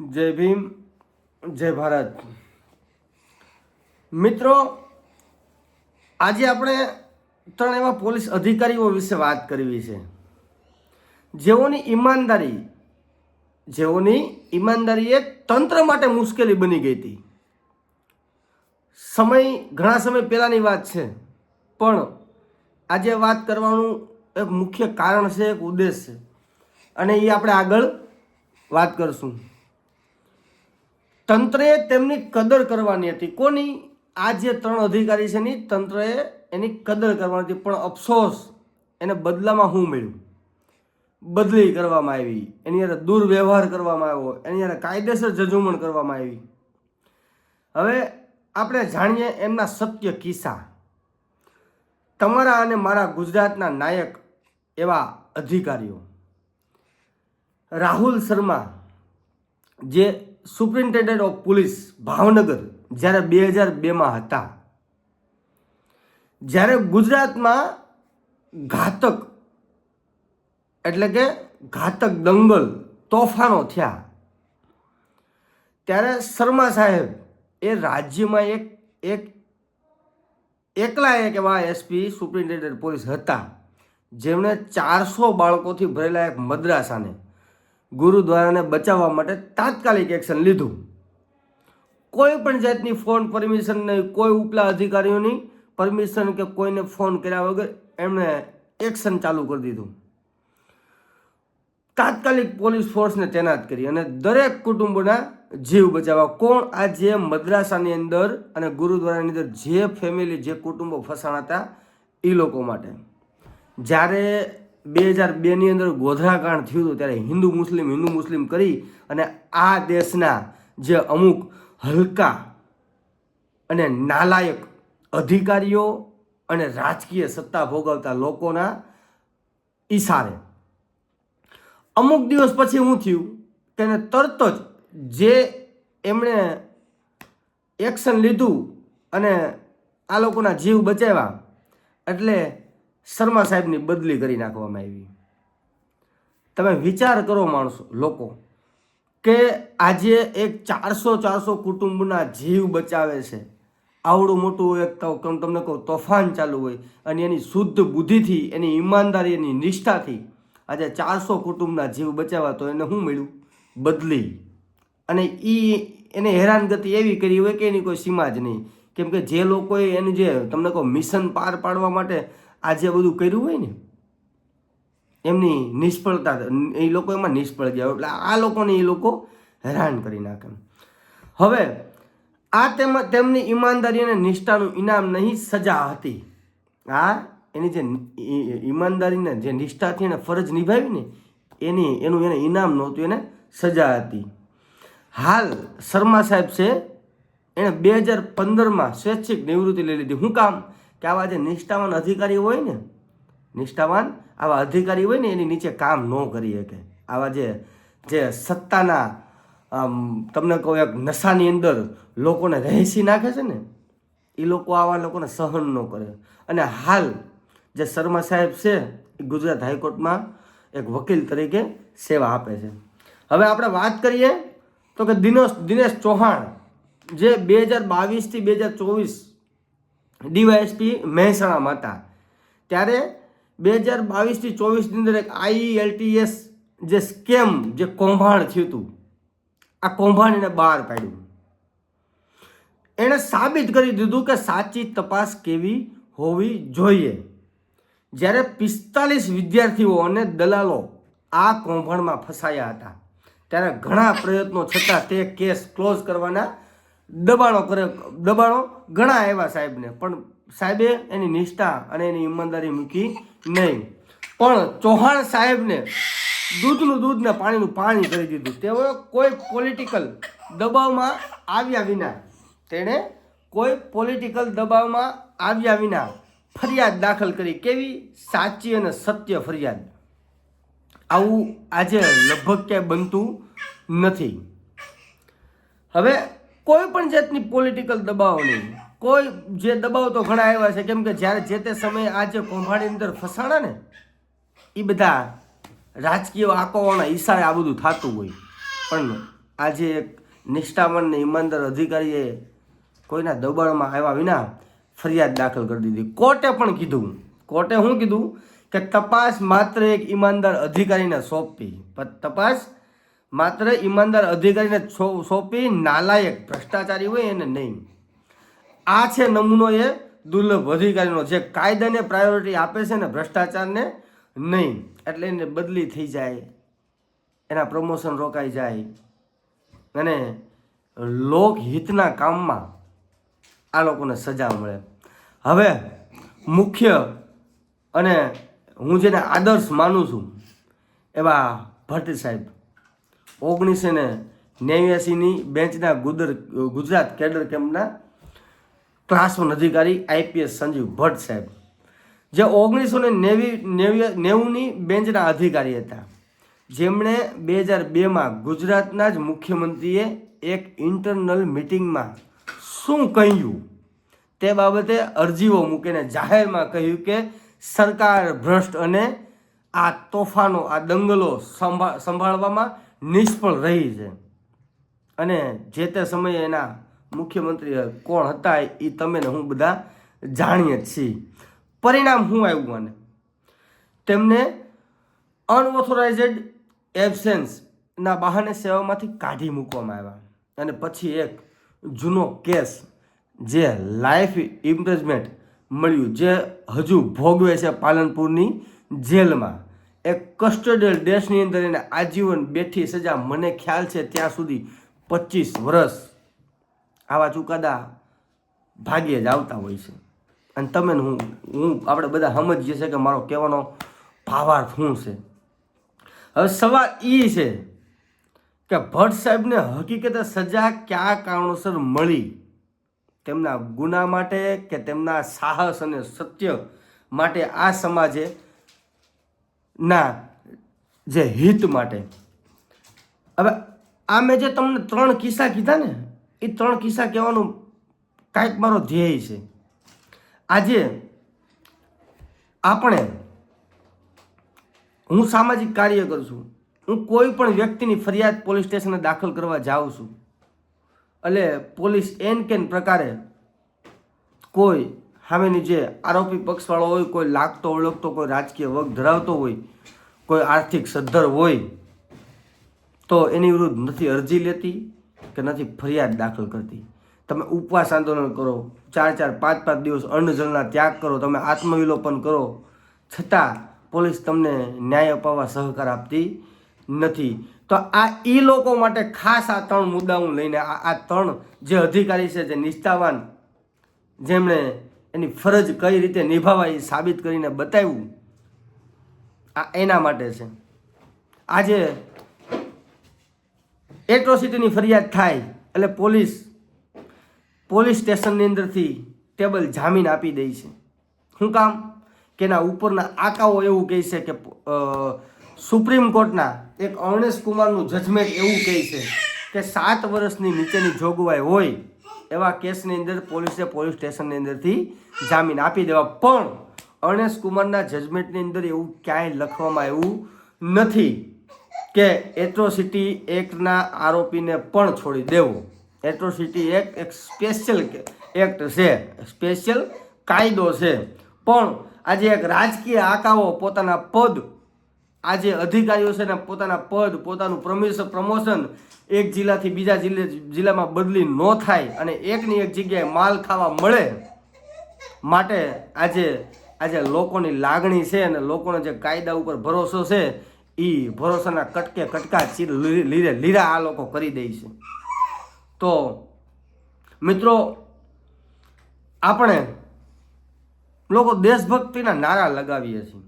જય ભીમ, જય ભારત. મિત્રો, આજે આપણે ત્રણ એવા પોલીસ અધિકારીઓ વિશે વાત કરવી છે. જેઓની ઈમાનદારી જેઓની ઈમાનદારી એ તંત્ર માટે મુશ્કેલી બની ગઈ હતી. સમય, ઘણા સમય પહેલાંની વાત છે, પણ આજે વાત કરવાનું એક મુખ્ય કારણ છે, એક ઉદ્દેશ છે. અને એ આપણે આગળ વાત કરશું. તંત્રએ તેમની કદર કરવાની હતી. કોની? આ જે ત્રણ અધિકારી છે ની તંત્રએ એની કદર કરવાની હતી. પણ અફસોસ, એને બદલામાં શું મળ્યું? બદલી કરવામાં આવી. એની યારે દુર્વ્યવહાર કરવામાં આવ્યો. એની યારે કાયદેસર જજુમણ કરવામાં આવી. હવે આપણે જાણીએ એમના સત્ય કિસ્સા. તમારા અને મારા ગુજરાતના નાયક એવા અધિકારીઓ. રાહુલ શર્મા, જે સુપ્રિન્ટેન્ડન્ટ ઓફ પોલીસ ભાવનગર જ્યારે બે હજાર બેમાં હતા, જ્યારે ગુજરાતમાં ઘાતક, એટલે કે ઘાતક દંગલ તોફાનો થયા, ત્યારે શર્મા સાહેબ એ રાજ્યમાં એક એક એકલા એક એવા એસપી સુપ્રિન્ટેન્ડન્ટ પોલીસ હતા, જેમણે ચારસો બાળકોથી ભરેલા એક મદ્રાસાને ગુરુદ્વારાને બચાવવા માટે તાત્કાલિક એક્શન લીધું. કોઈ પણ જાતની ફોન પરમિશન નહીં, કોઈ ઉપલા અધિકારીઓની પરમિશન કે કોઈને ફોન કર્યા વગર એમણે એક્શન ચાલુ કરી દીધું. તાત્કાલિક પોલીસ ફોર્સને તૈનાત કરી અને દરેક કુટુંબના જીવ બચાવવા. કોણ? આ જે મદ્રાસાની અંદર અને ગુરુદ્વારાની અંદર જે ફેમિલી જે કુટુંબો ફસાણા હતા એ લોકો માટે. જ્યારે બે હજાર બેની અંદર ગોધરાકાંડ થયું હતું ત્યારે હિન્દુ મુસ્લિમ હિન્દુ મુસ્લિમ કરી અને આ દેશના જે અમુક હલકા અને નાલાયક અધિકારીઓ અને રાજકીય સત્તા ભોગવતા લોકોના ઈશારે. અમુક દિવસ પછી હું થયું? તેને તરત જ જે એમણે એક્શન લીધું અને આ લોકોના જીવ બચાવ્યા, એટલે શર્મા સાહેબની બદલી કરી નાખવામાં આવી. તમે વિચાર કરો માણસો, લોકો, કે આજે એક ચારસો ચારસો કુટુંબના જીવ બચાવે છે. આવડું મોટું એક તમને કહું, તોફાન ચાલુ હોય અને એની શુદ્ધ બુદ્ધિથી, એની ઈમાનદારી, એની નિષ્ઠાથી આજે ચારસો કુટુંબના જીવ બચાવવા તો એને શું મળ્યું? બદલી. અને એ એને હેરાનગતિ એવી કરી હોય કે એની કોઈ સીમા જ નહીં. કેમ કે જે લોકોએ એનું જે, તમને કહો, મિશન પાર પાડવા માટે આ જે બધું કર્યું હોય ને, એમની નિષ્ફળતા, એ લોકો એમાં નિષ્ફળ ગયા. એટલે આ લોકોને એ લોકો હેરાન કરી નાખે હવે, આ તેમ, તેમની ઈમાનદારી અને નિષ્ઠાનું ઇનામ નહીં સજા હતી. આ એની જે ઈમાનદારીને જે નિષ્ઠાથી એને ફરજ નિભાવી ને એની, એનું એને ઇનામ નહોતું, એને સજા હતી. હાલ શર્મા સાહેબ છે, એણે બે હજાર પંદરમાં સ્વૈચ્છિક નિવૃત્તિ લઈ લીધી. હું કામ કે આવા જે નિષ્ઠાવાન અધિકારી હોય ને, નિષ્ઠાવાન આવા અધિકારી હોય ને, એની નીચે કામ ન કરી શકે. આવા જે જે સત્તાના તમને કહું એક નશાની અંદર લોકોને રહેસી નાખે છે ને એ લોકો આવા લોકોને સહન ન કરે. અને હાલ જે શર્મા સાહેબ છે, એ ગુજરાત હાઈકોર્ટમાં એક વકીલ તરીકે સેવા આપે છે. હવે આપણે વાત કરીએ તો કે દિનેશ દિનેશ ચૌહાણ, જે બે હજાર બાવીસથી બે હજાર ચોવીસ ડીવાયએસપી મહેસાણામાં હતા ત્યારે બે હજાર બાવીસથી ચોવીસની અંદર એક આઈએલટીએસ જે સ્કેમ, જે કૌભાંડ થયું હતું, આ કૌભાંડ એને બહાર પાડ્યું. એણે સાબિત કરી દીધું કે સાચી તપાસ કેવી હોવી જોઈએ. જ્યારે પિસ્તાલીસ વિદ્યાર્થીઓ અને દલાલો આ કૌભાંડમાં ફસાયા હતા, ત્યારે ઘણા પ્રયત્નો છતાં તે કેસ ક્લોઝ કરવાના દબાણો કરે, દબાણો ઘણા આવ્યા સાહેબને, પણ સાહેબે એની નિષ્ઠા અને એની ઈમાનદારી મૂકી નહીં. પણ ચૌહાણ સાહેબને દૂધનું દૂધ ને પાણીનું પાણી કરી દીધું. તેઓ કોઈ પોલિટિકલ દબાવમાં આવ્યા વિના, તેણે કોઈ પોલિટિકલ દબાવમાં આવ્યા વિના ફરિયાદ દાખલ કરી. કેવી સાચી અને સત્ય ફરિયાદ? આવું આજે લગભગ ક્યાંય બનતું નથી. હવે કોઈ પણ જાતની પોલિટિકલ દબાવ નહીં. કોઈ જે દબાવ તો ઘણા આવ્યા છે, કેમ કે જ્યારે જે તે સમયે આ જે કૌભાંડની અંદર ફસાણા ને એ બધા રાજકીય આંકોવાના ઈશારે આ બધું થતું હોય. પણ આજે એક નિષ્ઠાવાન ને ઈમાનદાર અધિકારીએ કોઈના દબાણમાં આવ્યા વિના ફરિયાદ દાખલ કરી દીધી. કોર્ટે પણ કીધું. કોર્ટે શું કીધું કે તપાસ માત્ર એક ઈમાનદાર અધિકારીને સોંપી પણ તપાસ માત્ર ઈમાનદાર અધિકારીને સોંપી નાલાયક ભ્રષ્ટાચારી હોય એને નહીં. આ છે નમૂનો એ દુર્લભ અધિકારીનો જે કાયદાને પ્રાયોરિટી આપે છે ને ભ્રષ્ટાચારને નહીં. એટલે એને બદલી થઈ જાય. એના પ્રમોશન રોકાઈ જાય. અને લોકહિતના કામમાં આ લોકોને સજા મળે. હવે મુખ્ય અને હું જેને આદર્શ માનું છું એવા ભટ્ટ સાહેબ ઓગણીસો ને નેવ્યાસીની બેન્ચના ગુદર, ગુજરાત કેડર કેમ્પના ક્લાસવન અધિકારી આઈપીએસ સંજીવ ભટ્ટ સાહેબ. જે ઓગણીસો ને નેવી નેવી નેવુંની બેન્ચના અધિકારી હતા. જેમણે બે હજાર બેમાં ગુજરાતના જ મુખ્યમંત્રીએ એક ઇન્ટરનલ મિટિંગમાં શું કહ્યું? તે બાબતે અરજીઓ મૂકીને જાહેરમાં કહ્યું કે સરકાર ભ્રષ્ટ અને આ તોફાનો, આ દંગલો સંભા, સંભાળવામાં નિષ્ફળ રહી છે. અને જે તે સમયે એના મુખ્યમંત્રી કોણ હતા એ તમે હું બધા જાણીએ છીએ. પરિણામ શું આવ્યું આને? તેમને અનઓથોરાઇઝડ એબસેન્સના બહાને સેવામાંથી કાઢી મૂકવામાં આવ્યા. અને પછી એક જૂનો કેસ જે લાઈફ ઇમ્પ્રેઝમેન્ટ મળ્યું, જે હજુ ભોગવે છે પાલનપુરની જેલમાં. એક કસ્ટડિયલ દેશની અંદર એને આજીવન બેઠી સજા, મને ખ્યાલ છે ત્યાં સુધી પચીસ વર્ષ આવા ચુકાદા ભાગ્યે જ આવતા હોય છે. અને તમે હું હું આપણે બધા સમજીએ છીએ કે મારો કહેવાનો ભાવાર્થ શું છે? હવે સવાલ એ છે કે ભટ્ટ સાહેબને હકીકતે સજા કયા કારણોસર મળી? તેમના ગુના માટે કે તેમના સાહસ અને સત્ય માટે આ સમાજે ના, જે હિત માટે. હવે આ મેં જે તમને ત્રણ કિસ્સા કીધા ને, એ ત્રણ કિસ્સા કહેવાનું કાંઈક મારો ધ્યેય છે. આજે આપણે હું સામાજિક કાર્ય કરું છું. હું કોઈ પણ વ્યક્તિની ફરિયાદ પોલીસ સ્ટેશને દાખલ કરવા જાઉં છું. એટલે પોલીસ એન કેન પ્રકારે કોઈ સામેની જે આરોપી પક્ષવાળો હોય, કોઈ લાગતો, ઓળખતો, કોઈ રાજકીય વર્ગ ધરાવતો હોય, કોઈ આર્થિક સદ્ધર હોય, તો એની વિરુદ્ધ નથી અરજી લેતી કે નથી ફરિયાદ દાખલ કરતી. તમે ઉપવાસ આંદોલન કરો, ચાર ચાર, પાંચ પાંચ દિવસ અન્નજળના ત્યાગ કરો, તમે આત્મવિલોપન કરો, છતાં પોલીસ તમને ન્યાય અપાવવા સહકાર આપતી નથી. તો આ એ લોકો માટે ખાસ આ ત્રણ મુદ્દાઓ લઈને આ ત્રણ જે અધિકારી છે, જે નિષ્ઠાવાન, જેમણે એની ફરજ કઈ રીતે નિભાવા એ સાબિત કરીને બતાવ્યું આ એના માટે છે. આજે એટ્રોસિટીની ફરિયાદ થાય એટલે પોલીસ પોલીસ સ્ટેશનની અંદરથી ટેબલ જામીન આપી દે છે. શું કામ? કે એના ઉપરના આકાઓ એવું કહે છે કે સુપ્રીમ કોર્ટના એક અવણેશ કુમારનું જજમેન્ટ એવું કહે છે કે સાત વર્ષની નીચેની જોગવાઈ હોય એવા કેસની અંદર પોલીસે પોલીસ સ્ટેશનની અંદરથી જામીન આપી દેવા. પણ અર્ણેશ કુમારના જજમેન્ટની અંદર એવું ક્યાંય લખવામાં આવ્યું નથી કે એટ્રોસિટી એક્ટના આરોપીને પણ છોડી દેવો. એટ્રોસિટી એક્ટ એક સ્પેશિયલ એક્ટ છે. સ્પેશિયલ કાયદો છે. પણ આજે એક રાજકીય આકાઓ પોતાના પદ આજે અધિકારીઓ છે ને પોતાના પદ, પોતાનું પ્રમિશ પ્રમોશન એક જિલ્લાથી બીજા જિલ્લે જિલ્લામાં બદલી ન થાય અને એકની એક જગ્યાએ માલ ખાવા મળે માટે આજે આજે લોકોની લાગણી છે અને લોકોનો જે કાયદા ઉપર ભરોસો છે એ ભરોસાના કટકે કટકા ચીર લીરે લીરા આ લોકો કરી દે છે. તો મિત્રો, આપણે લોકો દેશભક્તિના નારા લગાવીએ છીએ.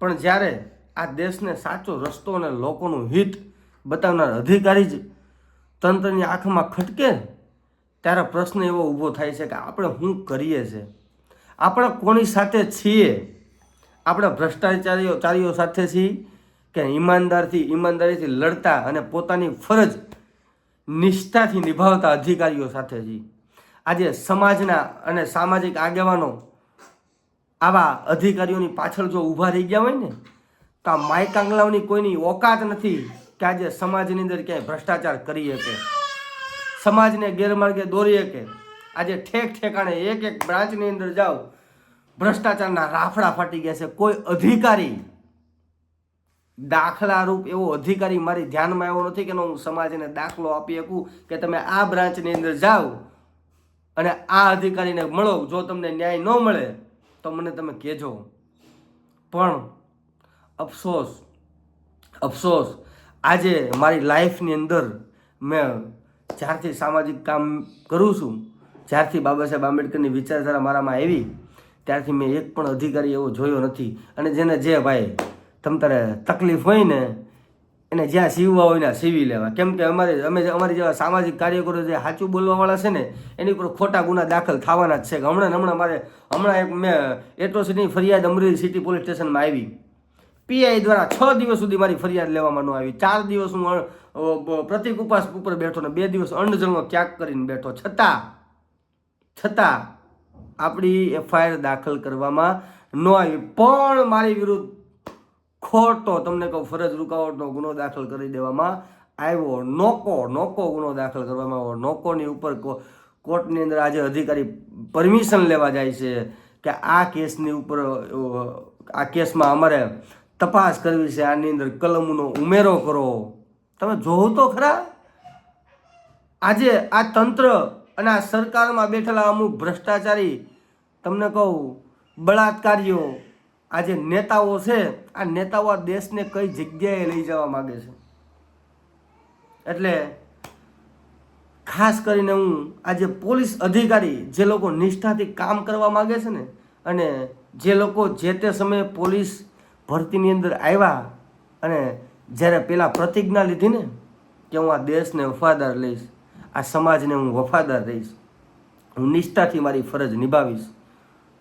પણ જ્યારે આ દેશને સાચો રસ્તો અને લોકોનું હિત બતાવનાર અધિકારી જ તંત્રની આંખમાં ખટકે ત્યારે પ્રશ્ન એવો ઊભો થાય છે કે આપણે શું કરીએ છીએ આપણે કોની સાથે છીએ? આપણે ભ્રષ્ટાચારીઓ ચારીઓ સાથે છીએ કે ઈમાનદારથી ઈમાનદારીથી લડતા અને પોતાની ફરજ નિષ્ઠાથી નિભાવતા અધિકારીઓ સાથે છીએ? આજે સમાજના અને સામાજિક આગેવાનો આવા અધિકારીઓની પાછળ જો ઊભા રહી ગયા હોય ને તો આ માયકાંગલાઓની કોઈની ઓકાત નથી કે કે આજે સમાજની અંદર ક્યાંય ભ્રષ્ટાચાર કરી શકે. સમાજને ગેરમાર્ગે દોરી શકે. આજે ઠેક ઠેકાણે એક એક બ્રાન્ચની અંદર જાઓ, ભ્રષ્ટાચારના રાફડા ફાટી ગયા છે. કોઈ અધિકારી દાખલારૂપ એવો અધિકારી મારી ધ્યાનમાં એવો નથી કે હું સમાજને દાખલો આપી શકું, કે તમે આ બ્રાન્ચની અંદર જાઓ અને આ અધિકારીને મળો. જો તમને ન્યાય ન મળે, તો મને તમે કહેજો. પણ અફસોસ અફસોસ. આજે મારી લાઈફની અંદર મેં જ્યારથી સામાજિક કામ કરું છું, જ્યારથી બાબા સાહેબ આંબેડકરની વિચારધારા મારામાં આવી, ત્યારથી મેં એક પણ અધિકારી એવો જોયો નથી. અને જેને જે ભાઈ તમ તારે તકલીફ હોય ને, એને જ્યાં સીવવા હોય ને સીવી લેવા. કેમ કે અમારે અમે અમારી જેવા સામાજિક કાર્યકરો જે સાચું બોલવાવાળા છે ને, એની ઉપર ખોટા ગુના દાખલ થવાના જ છે. હમણાં હમણાં મારે હમણાં એક મેં એટ્રોસિટીની ફરિયાદ અમરેલી સિટી પોલીસ સ્ટેશનમાં આવી. પીઆઈ દ્વારા છ દિવસ સુધી મારી ફરિયાદ લેવામાં ન આવી. ચાર દિવસ હું પ્રતિક ઉપવાસ ઉપર બેઠો ને બે દિવસ અન્નજળનો ત્યાગ કરીને બેઠો. છતાં છતાં આપણી એફઆઈઆર દાખલ કરવામાં ન આવી. પણ મારી વિરુદ્ધ ખોટો, તમને કહું, ફરજ રૂકાવટનો ગુનો દાખલ કરી દેવામાં આવ્યો. નોકો નોકો ગુનો દાખલ કરવામાં આવ્યો. નોકોની ઉપર કોર્ટની અંદર આજે અધિકારી પરમિશન લેવા જાય છે કે આ કેસની ઉપર આ કેસમાં અમારે તપાસ કરવી છે આની અંદર કલમનો ઉમેરો કરો. તમે જોવો તો ખરા. આજે આ તંત્ર અને આ સરકારમાં બેઠેલા અમુક ભ્રષ્ટાચારી, તમને કહું, બળાત્કારીઓ આ જે નેતાઓ છે, આ નેતાઓ આ દેશને કઈ જગ્યાએ લઈ જવા માગે છે? એટલે ખાસ કરીને હું આજે પોલીસ અધિકારી જે લોકો નિષ્ઠાથી કામ કરવા માગે છે ને, અને જે લોકો જે તે સમયે પોલીસ ભરતીની અંદર આવ્યા અને જ્યારે પેલા પ્રતિજ્ઞા લીધી ને કે હું આ દેશને વફાદાર લઈશ, આ સમાજને હું વફાદાર રહીશ, હું નિષ્ઠાથી મારી ફરજ નિભાવીશ,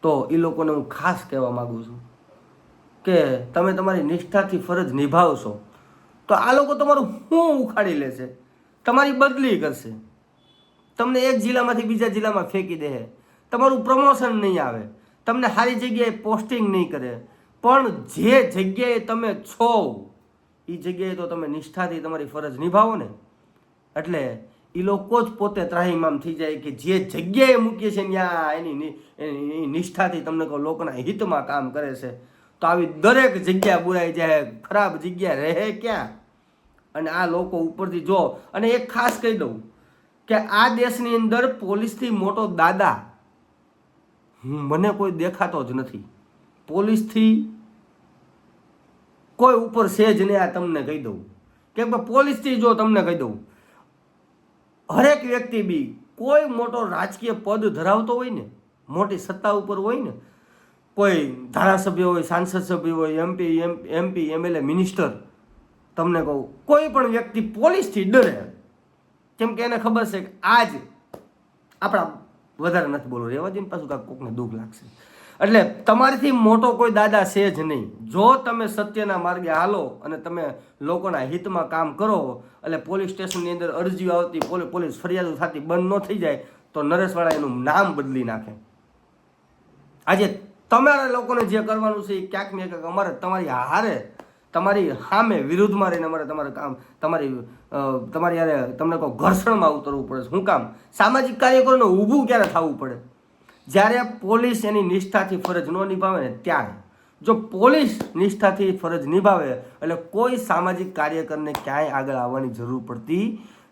તો એ લોકોને હું ખાસ કહેવા માગું છું કે તમે તમારી નિષ્ઠાથી ફરજ નિભાવશો, તો આ લોકો તમારું શું ઉખાડી લેશે, તમારી બદલી કરશે. તમને એક જિલ્લામાંથી બીજા જિલ્લામાં ફેંકી દે તમારું પ્રમોશન નહીં આવે. તમને સારી જગ્યાએ પોસ્ટિંગ નહીં કરે. પણ જે જગ્યાએ તમે છો એ જગ્યાએ તો તમે નિષ્ઠાથી તમારી ફરજ નિભાવો ને. એટલે એ લોકો જ પોતે ત્રાહીમામ થઈ જાય કે જે જગ્યાએ મૂકીએ છે ત્યાં એની નિષ્ઠાથી તમને કહો, લોકોના હિતમાં કામ કરે છે. તો આવી દરેક જગ્યા બુરાઈ જાય, ખરાબ જગ્યા રહે ક્યાં? અને આ લોકો ઉપરથી જો, અને એક ખાસ કહી દઉં કે આ દેશની અંદર પોલીસથી મોટો દાદા મને કોઈ દેખાતો જ નથી. પોલીસથી કોઈ ઉપર છે જ નહીં આ તમને કહી દઉં. કેમ કે પોલીસથી જો તમને કહી દઉં, હરેક વ્યક્તિ બી કોઈ મોટો રાજકીય પદ ધરાવતો હોય ને, મોટી સત્તા ઉપર હોય ને, કોઈ ધારાસભ્ય હોય, સાંસદ સભ્ય હોય એમપી એમપી એમએલએ મિનિસ્ટર, તમને કહું, કોઈ પણ વ્યક્તિ પોલીસથી ડરે, કેમ કે એને ખબર છે કે આજ આપણા વધારે નથી બોલો રહેવા દઈને પાછું કાંઈક કોકને દુઃખ લાગશે. એટલે તમારીથી મોટો કોઈ દાદા છે જ નહીં. જો તમે સત્યના માર્ગે હાલો અને તમે લોકોના હિતમાં કામ કરો, એટલે પોલીસ સ્ટેશનની અંદર અરજીઓ આવતી પોલીસ પોલીસ ફરિયાદો થતી બંધ ન થઈ જાય, તો નરેશવાળા એનું નામ બદલી નાખે. આજે તમારા લોકોને જે કરવાનું છે એ ક્યાંક ને ક્યાંક અમારે તમારી હારે, તમારી સામે વિરુદ્ધમાં રહીને અમારે તમારે કામ, તમારી તમારી યારે તમને કહો ઘર્ષણમાં ઉતરવું પડે શું કામ? સામાજિક કાર્યકરોને ઊભું ક્યારે થવું પડે? જ્યારે પોલીસ એની નિષ્ઠાથી ફરજ ન નિભાવે ને ત્યારે, જો પોલીસ નિષ્ઠાથી ફરજ નિભાવે, એટલે કોઈ સામાજિક કાર્યકરને ક્યાંય આગળ આવવાની જરૂર પડતી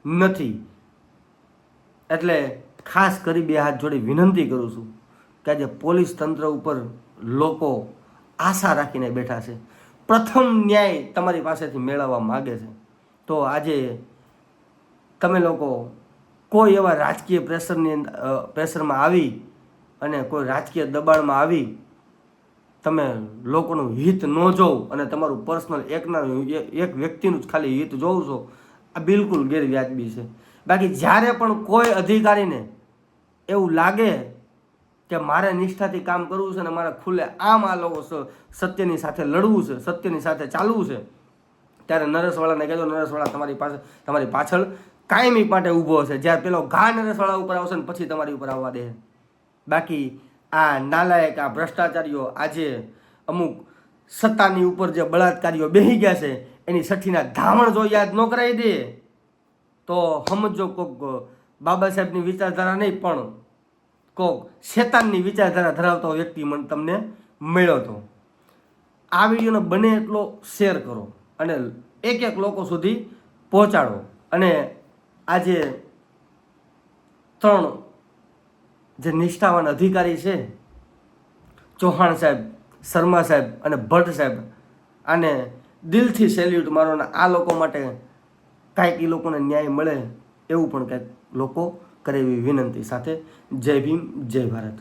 નથી. એટલે ખાસ કરી બે હાથ જોડી વિનંતી કરું છું કે આજે પોલીસ તંત્ર ઉપર લોકો આશા રાખીને બેઠા છે. પ્રથમ ન્યાય તમારી પાસેથી મેળવવા માગે છે. તો આજે તમે લોકો કોઈ એવા રાજકીય પ્રેશરની પ્રેશરમાં આવી અને કોઈ રાજકીય દબાણમાં આવી, તમે લોકોનું હિત ન જોવ અને તમારું પર્સનલ એકના, એક વ્યક્તિનું જ ખાલી હિત જોવ છો, આ બિલકુલ ગેરવ્યાજબી છે. બાકી જ્યારે પણ કોઈ અધિકારીને એવું લાગે કે મારે નિષ્ઠાથી કામ કરવું છે ને મારે ખુલ્લે આમ આ લોકો સત્યની સાથે લડવું છે, સત્યની સાથે ચાલવું છે, ત્યારે નરેશવાળાને કહેજો, નરેશવાળા, તમારી પાસે, તમારી પાછળ કાયમી માટે ઊભો હશે. જ્યારે પેલો ઘા નરેશવાળા ઉપર આવશે ને પછી તમારી ઉપર આવવા દે. બાકી આ નાલાયક, આ ભ્રષ્ટાચારીઓ આજે અમુક સત્તાની ઉપર જે બળાત્કારીઓ બેહી ગયા છે, એની સઠ્ઠીના ધામણ જો યાદ ન કરાવી દે, તો સમજો કોક બાબા સાહેબની વિચારધારા નહીં, પણ કોક શેતાનની વિચારધારા ધરાવતો વ્યક્તિ મને તમને મળ્યો હતો આ વિડીયોને બને એટલો શેર કરો અને એક એક લોકો સુધી પહોંચાડો. અને આજે ત્રણ જે નિષ્ઠાવાન અધિકારી છે, ચૌહાણ સાહેબ, શર્મા સાહેબ અને ભટ્ટ સાહેબ, આને દિલથી સેલ્યુટ મારો ને આ લોકો માટે કાંઈક એ લોકોને ન્યાય મળે એવું પણ કંઈક લોકો કરે એવી વિનંતી સાથે. જય ભીમ, જય ભારત.